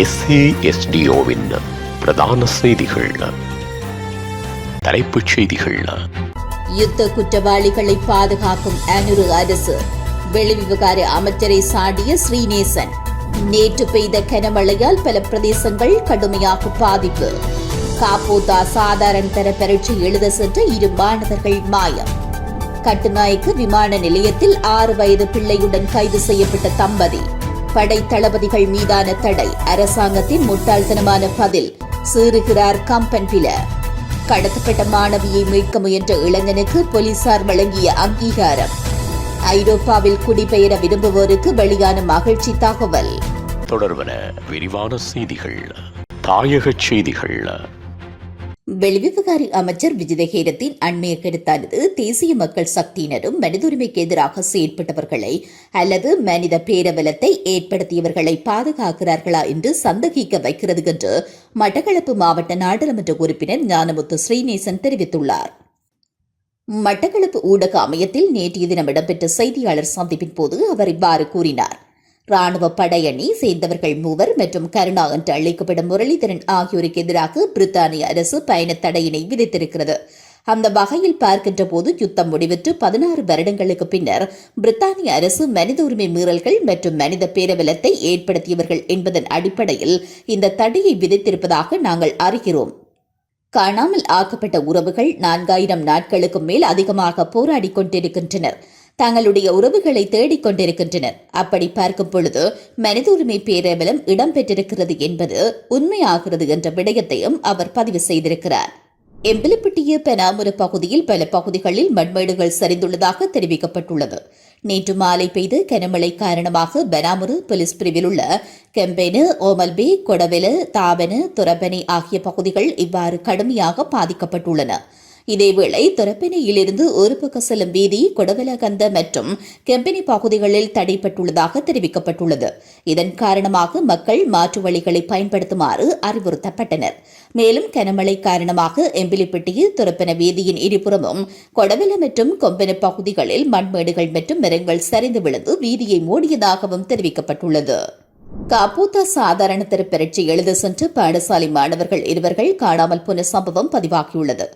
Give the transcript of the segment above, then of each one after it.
எஸ்ஏஎஸ்டிஓவின் பிரதான செய்திகள். தலைப்புச் செய்திகள். யுத்த குற்றவாளிகளை பாதுகாக்கும் அனுரு அரசு. வெளிவிவகார அமைச்சரை சாடிய ஸ்ரீநேசன். நேற்று பெய்த கனமழையால் பல பிரதேசங்கள் கடுமையாக பாதிப்பு. காப்போதா சாதாரண தர பரீட்சை எழுத சென்ற இரு மாணவர்கள் மாயம். கட்டுநாயக்கு விமான நிலையத்தில் ஆறு வயது பிள்ளையுடன் கைது செய்யப்பட்ட தம்பதி. படை தளபதிகள் மீதான தடை. அரசாங்கத்தின் முட்டாள்தனமான பதில். சீறுகிறார் கம்பன் பில கடத்தப்பட்ட மாணவியை மீட்க முயன்ற இளைஞனுக்கு போலீசார் வழங்கிய அங்கீகாரம். ஐரோப்பாவில் குடிபெயர விரும்புவோருக்கு வெளியான மகிழ்ச்சி தகவல். தொடர்பன விரிவான செய்திகள். தாயகச் செய்திகள். வெளிவிவகாரி அமைச்சர் விஜயதேரத்தின் அண்மைய கருத்தானது தேசிய மக்கள் சக்தியினரும் மனித உரிமைக்கு எதிராக செயற்பட்டவர்களை அல்லது மனித பேரவலத்தை ஏற்படுத்தியவர்களை பாதுகாக்கிறார்களா என்று சந்தேகிக்க வைக்கிறது என்று மட்டக்களப்பு மாவட்ட நாடாளுமன்ற உறுப்பினர் ஞானமுத்து ஸ்ரீநேசன் தெரிவித்துள்ளார். மட்டக்களப்பு ஊடக அமையத்தில் நேற்றைய தினம் இடம்பெற்ற செய்தியாளர் சந்திப்பின் போது அவர் இவ்வாறு கூறினார். ராணுவ படையணி சேர்ந்தவர்கள் மூவர் மற்றும் கருணா என்று அழைக்கப்படும் முரளிதரன் ஆகியோருக்கு எதிராக பிரித்தானிய அரசு பயண தடையினை விதித்திருக்கிறது. அந்த வகையில் பார்க்கின்ற போது யுத்தம் முடிவிட்டு பதினாறு வருடங்களுக்கு பின்னர் பிரித்தானிய அரசு மனித உரிமை மீறல்கள் மற்றும் மனித பேரவலத்தை ஏற்படுத்தியவர்கள் என்பதன் அடிப்படையில் இந்த தடையை விதித்திருப்பதாக நாங்கள் அறிகிறோம். காணாமல் ஆக்கப்பட்ட உறவுகள் நான்காயிரம் நாட்களுக்கு மேல் அதிகமாக போராடிக் கொண்டிருக்கின்றனர். தங்களுடைய உறவுகளை தேடிக் கொண்டிருக்கின்றனர். அப்படி பார்க்கும் பொழுது மனித உரிமை பேரவலம் இடம்பெற்றிருக்கிறது என்பது உண்மையாகிறது என்ற விடயத்தையும் அவர் பதிவு செய்திருக்கிறார். எம்பிலிப்பட்டிய பெனாமுர பகுதியில் பல பகுதிகளில் மண்மேடுகள் சரிந்துள்ளதாக தெரிவிக்கப்பட்டுள்ளது. நேற்று மாலை பெய்த கனமழை காரணமாக பெனாமுரு போலீஸ் பிரிவில் உள்ள கெம்பெனு ஓமல்பி கொடவெலு தாவனு துரபெனி ஆகிய பகுதிகள் இவ்வாறு கடுமையாக பாதிக்கப்பட்டுள்ளன. இதேவேளை துரப்பெனியிலிருந்து ஒரு பக்க செல்லும் வீதி கொடவலகந்த மற்றும் கெம்பெனி பகுதிகளில் தடைப்பட்டுள்ளதாக தெரிவிக்கப்பட்டுள்ளது. இதன் காரணமாக மக்கள் மாற்று வழிகளை பயன்படுத்துமாறு அறிவுறுத்தப்பட்டனர். மேலும் கனமழை காரணமாக எம்பிலிப்பட்டியில் துரப்பென வீதியின் இருபுறமும் கொடவல மற்றும் கொம்பென பகுதிகளில் மண்மேடுகள் மற்றும் மரங்கள் சரிந்து விழுந்து வீதியை மூடியதாகவும் தெரிவிக்கப்பட்டுள்ளது. காப்பூத்தா சாதாரண தர எழுத சென்று பாடசாலை மாணவர்கள் இருவர்கள் காணாமல் போன சம்பவம் பதிவாகியுள்ளது.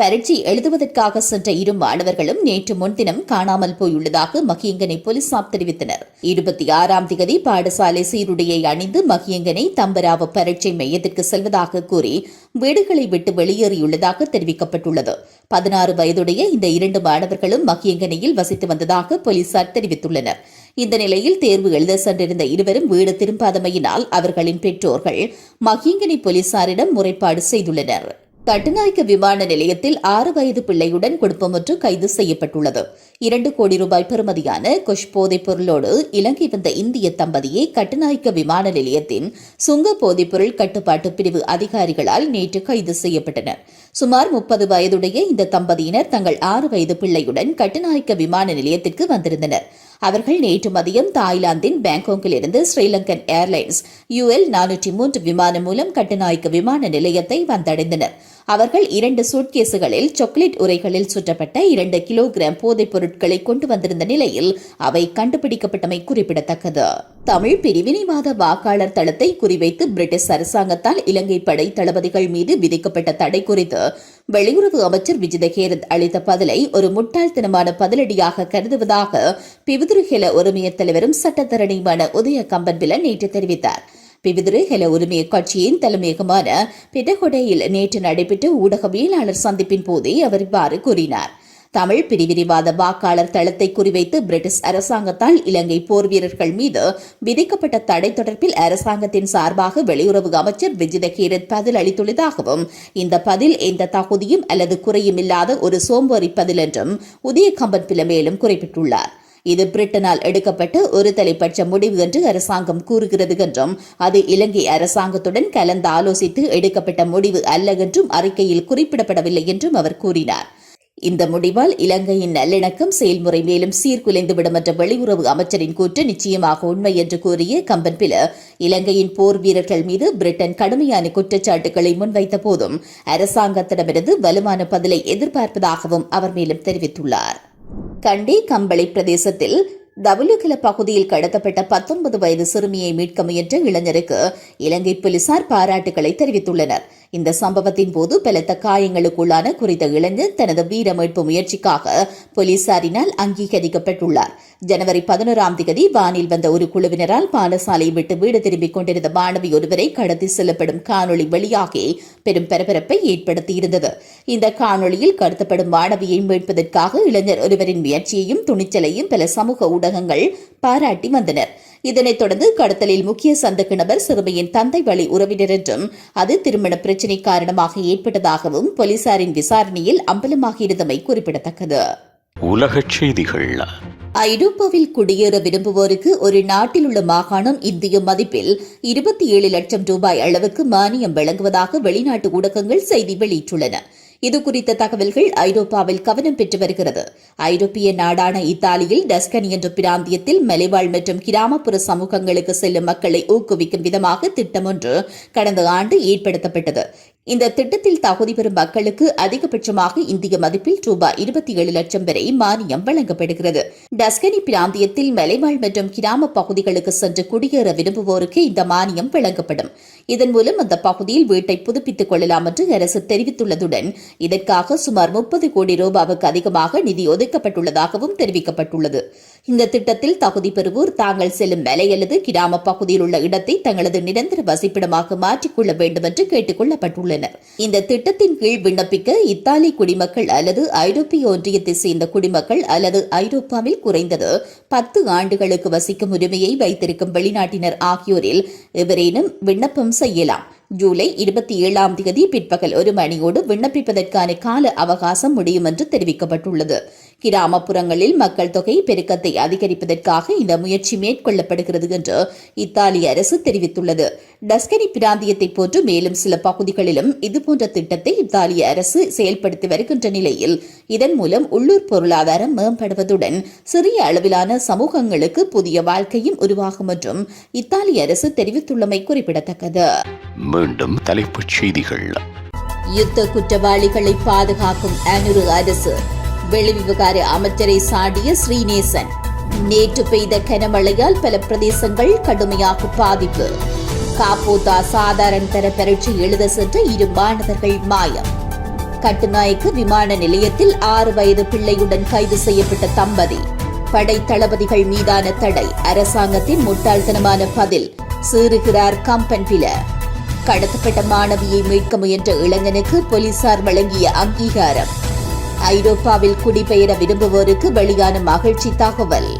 பரீட்சை எழுதுவதற்காக சென்ற இரு மாணவர்களும் நேற்று முன்தினம் காணாமல் போயுள்ளதாக மகியங்கனை போலீசார் தெரிவித்தனர். இருபத்தி ஆறாம் திகதி பாடசாலை சீருடையை அணிந்து மகியங்கனை தம்பராவ பரீட்சை மையத்திற்கு செல்வதாக கூறி வீடுகளை விட்டு வெளியேறியுள்ளதாக தெரிவிக்கப்பட்டுள்ளது. பதினாறு வயதுடைய இந்த இரண்டு மாணவர்களும் மகியங்கனையில் வசித்து வந்ததாக போலீசார் தெரிவித்துள்ளனர். இந்த நிலையில் தேர்வு எழுத சென்றிருந்த இருவரும் வீடு திரும்பாதமையினால் அவர்களின் பெற்றோர்கள் மகியங்கனை போலீசாரிடம் முறைப்பாடு செய்துள்ளனர். கட்டுநாயக்க விமான நிலையத்தில் ஆறு வயது பிள்ளையுடன் குடும்பமொன்று கைது செய்யப்பட்டுள்ளது. இரண்டு கோடி ரூபாய் பெறுமதியான குஷ் போதைப் பொருளோடு இலங்கை வந்த இந்திய தம்பதியை கட்டுநாயக்க விமான நிலையத்தின் சுங்க போதைப்பொருள் கட்டுப்பாட்டு பிரிவு அதிகாரிகளால் நேற்று கைது செய்யப்பட்டனர். சுமார் முப்பது வயதுடைய இந்த தம்பதியினர் தங்கள் ஆறு வயது பிள்ளையுடன் கட்டுநாயக்க விமான நிலையத்திற்கு வந்திருந்தனர். அவர்கள் நேற்று மதியம் தாய்லாந்தின் பேங்காக்கில் இருந்து ஸ்ரீலங்கன் ஏர்லைன்ஸ் யுஎல் நானூற்றி மூன்று விமானம் மூலம் கட்டுநாயக்க விமான நிலையத்தை வந்தடைந்தனர். அவர்கள் இரண்டு சூட்கேசுகளில் சாக்லேட் உரைகளில் சுற்றப்பட்ட இரண்டு கிலோகிராம் போதைப் பொருட்களை கொண்டு வந்திருந்த நிலையில் அவை கண்டுபிடிக்கப்பட்டமை குறிப்பிடத்தக்கது. தமிழ் பிரிவினைவாத வாக்காளர் தளத்தை குறிவைத்து பிரிட்டிஷ் அரசாங்கத்தால் இலங்கை படை தளபதிகள் மீது விதிக்கப்பட்ட தடை குறித்து வெளியுறவு அமைச்சர் விஜயதேரத் அளித்த பதிலை ஒரு முட்டாள்தனமான பதிலடியாக கருதுவதாக பிவிதுருஹெல உரிமைய தலைவரும் சட்டத்தரணியுமான உதய கம்பன்பில நேற்று தெரிவித்தார். பிவிதிரு உரிமைய கட்சியின் தலைமையகமான பிடகொடையில் நேற்று நடைபெற்ற ஊடகவியலாளர் சந்திப்பின் போதே அவர் இவ்வாறு கூறினார். தமிழ் பிரிவிரிவாத வாக்காளர் தளத்தை குறிவைத்து பிரிட்டிஷ் அரசாங்கத்தால் இலங்கை போர் வீரர்கள் மீது விதிக்கப்பட்ட தடை தொடர்பில் அரசாங்கத்தின் சார்பாக வெளியுறவு அமைச்சர் விஜித கீரத் பதில் அளித்துள்ளதாகவும் இந்த பதில் எந்த தகுதியும் அல்லது குறையும் இல்லாத ஒரு சோம்பேறி பதில் என்றும் உதய கம்பன் பில மேலும் குறிப்பிட்டுள்ளார். இது பிரிட்டனால் எடுக்கப்பட்ட ஒரு தலைப்பட்ச முடிவு என்று அரசாங்கம் கூறுகிறது என்றும் அது இலங்கை அரசாங்கத்துடன் கலந்து ஆலோசித்து எடுக்கப்பட்ட முடிவு அல்ல என்றும் அறிக்கையில் குறிப்பிடப்படவில்லை என்றும் அவர் கூறினார். இந்த முடிவால் இலங்கையின் நல்லிணக்கம் செயல்முறை மேலும் சீர்குலைந்துவிடும் என்ற வெளியுறவு அமைச்சரின் கூற்று நிச்சயமாக உண்மை என்று கூறிய கம்பன்பில இலங்கையின் போர் வீரர்கள் மீது பிரிட்டன் கடுமையான குற்றச்சாட்டுகளை முன்வைத்த போதும் அரசாங்கத்திடமிருந்து வலுவான பதிலை எதிர்பார்ப்பதாகவும் அவர் மேலும் தெரிவித்துள்ளார். கண்டி கம்பளை பிரதேசத்தில் தபுலுகல பகுதியில் கடத்தப்பட்ட பத்தொன்பது வயது சிறுமியை மீட்க முயன்ற இளைஞருக்கு இலங்கை போலீசார் பாராட்டுகளை தெரிவித்துள்ளனர். இந்த சம்பவத்தின் போது பலத்த காயங்களுக்குள்ளான குறித்த இளைஞர் தனது வீர மீட்பு முயற்சிக்காக போலீசாரினால் அங்கீகரிக்கப்பட்டுள்ளார். ஜனவரி பதினோராம் தேதி வானில் வந்த ஒரு குழுவினரால் பாடசாலையை விட்டு வீடு திரும்பிக் கொண்டிருந்த மாணவி ஒருவரை கடத்தி செல்லப்படும் காணொளி வெளியாகி பெரும் பரபரப்பை ஏற்படுத்தியிருந்தது. இந்த காணொளியில் கடத்தப்படும் மாணவியை மீட்பதற்காக இளைஞர் ஒருவரின் முயற்சியையும் துணிச்சலையும் பல சமூக ஊடகங்கள் பாராட்டி வந்தனர். இதனைத் தொடர்ந்து கடத்தலில் முக்கிய சந்தக்கு நபர் சிறுமியின் தந்தை வழி உறவினர் என்றும் அது திருமண பிரச்சினை காரணமாக ஏற்பட்டதாகவும் போலீசாரின் விசாரணையில் அம்பலமாகியிருந்தமை குறிப்பிடத்தக்கது. உலகச் செய்திகள். ஐரோப்பாவில் குடியேற விரும்புவோருக்கு ஒரு நாட்டில் உள்ள மாகாணம் இந்திய மதிப்பில் இருபத்தி ஏழு லட்சம் ரூபாய் அளவுக்கு மானியம் வழங்குவதாக வெளிநாட்டு ஊடகங்கள் செய்தி வெளியிட்டுள்ளன. இது குறித்த தகவல்கள் ஐரோப்பாவில் கவனம் பெற்று வருகிறது. ஐரோப்பிய நாடான இத்தாலியில் டஸ்கனி என்ற பிராந்தியத்தில் மலைவாழ் மற்றும் கிராமப்புற சமூகங்களுக்கு செல்லும் மக்களை ஊக்குவிக்கும் விதமாக திட்டம் ஒன்று கடந்த ஆண்டு ஏற்படுத்தப்பட்டது. இந்த திட்டத்தில் தகுதி பெறும் மக்களுக்கு அதிகபட்சமாக இந்திய மதிப்பில் ரூபாய் இருபத்தி ஏழு லட்சம் வரை மானியம் வழங்கப்படுகிறது. டஸ்கனி பிராந்தியத்தில் மலைவாழ் மற்றும் கிராம பகுதிகளுக்கு சென்று குடியேற விரும்புவோருக்கு இந்த மானியம் வழங்கப்படும். இதன் மூலம் அந்த பகுதியில் வீட்டை புதுப்பித்துக் கொள்ளலாம் என்று அரசு தெரிவித்துள்ளதுடன் இதற்காக சுமார் முப்பது கோடி ரூபாவுக்கு அதிகமாக நிதி ஒதுக்கப்பட்டுள்ளதாகவும் தெரிவிக்கப்பட்டுள்ளது. இந்த திட்டத்தில் தகுதி பெறுவோர் தாங்கள் செல்லும் மலை அல்லது கிராம பகுதியில் உள்ள இடத்தை தங்களது நிரந்தர வசிப்பிடமாக மாற்றிக்கொள்ள வேண்டும் என்று கேட்டுக் கொள்ளப்பட்டுள்ளனர். இந்த திட்டத்தின் கீழ் விண்ணப்பிக்க இத்தாலி குடிமக்கள் அல்லது ஐரோப்பிய ஒன்றியத்தை சேர்ந்த குடிமக்கள் அல்லது ஐரோப்பாவில் குறைந்தது பத்து ஆண்டுகளுக்கு வசிக்கும் உரிமையை வைத்திருக்கும் வெளிநாட்டினர் ஆகியோரில் எவரேனும் விண்ணப்பம் செய்யலாம். ஜூலை இருபத்தி ஏழாம் தேதி பிற்பகல் ஒரு மணியோடு விண்ணப்பிப்பதற்கான கால அவகாசம் முடியும் என்று தெரிவிக்கப்பட்டுள்ளது. கிராமப்புறங்களில் மக்கள் தொகை பெருக்கத்தை அதிகரிப்பதற்காக இந்த முயற்சி மேற்கொள்ளப்படுகிறது என்று இத்தாலிய அரசு தெரிவித்துள்ளது. டஸ்கனி பிராந்தியத்தை போன்று மேலும் சில பகுதிகளிலும் இதுபோன்ற திட்டத்தை இத்தாலிய அரசு செயல்படுத்தி வருகின்ற நிலையில் இதன் மூலம் உள்ளூர் பொருளாதாரம் மேம்படுவதுடன் சிறிய அளவிலான சமூகங்களுக்கு புதிய வாழ்க்கையும் உருவாகும் என்றும் இத்தாலிய அரசு தெரிவித்துள்ளமை குறிப்பிடத்தக்கது. மீண்டும் தலைப்புச் செய்திகள். யுத்த குற்றவாளிகளை பாதுகாக்கும் அனுரு அரசு வெளிவிவகார அமைச்சரை சாடிய ஸ்ரீநேசன். நேற்று பெய்த கனமழையால் பல பிரதேசங்கள் கடுமையாக பாதிப்பு. காப்போதா சாதாரண தர பரீட்சை எழுத சென்ற இரு மாணவர்கள் மாயம். கட்டுநாயக்கு விமான நிலையத்தில் ஆறு வயது பிள்ளையுடன் கைது செய்யப்பட்ட தம்பதி. படை தளபதிகள் மீதான தடை. அரசாங்கத்தின் முட்டாள்தனமான பதில். சீறுகிறார் கம்பன் பில. கடத்தப்பட்ட மாணவியை மீட்க முயன்ற இளைஞனுக்கு போலீசார் வழங்கிய அங்கீகாரம். ஐரோப்பாவில் குடிபெயர விரும்புவோருக்கு வெளியான மகிழ்ச்சி தகவல்.